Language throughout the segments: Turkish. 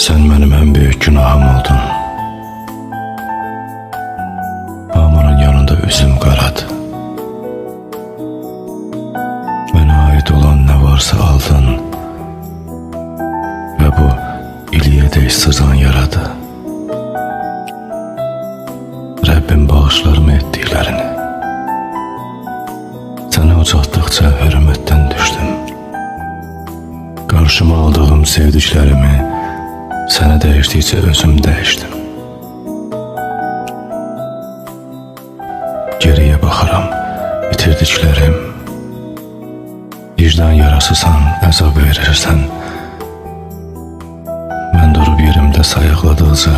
Sen benim en büyük günahım oldun. Amanın yanında üzüm karadı. Bana ait olan ne varsa aldın. Ve bu iliye de sızan yaradı. Rabbim bağışlarımı ettiklerini. Seni ucalttıkça hürmetten düştüm. Karşıma aldığım sevdiklerimi seni değiştikçe özüm değiştim. Geriye bakaram, itirdiklerim. Vicdan yarasısan, əzab verirsən. Mən durub yerimdə sayıqladıqca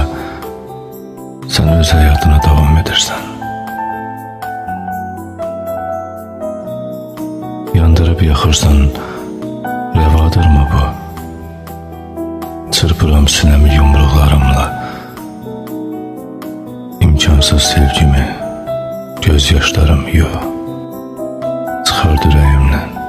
sən öz həyatına davam edirsən. Yandırıb yaxırsan, Çırpıram sinəmi yumruqlarımla. İmkansız sevgimi, göz yaşlarım yox. Apar onu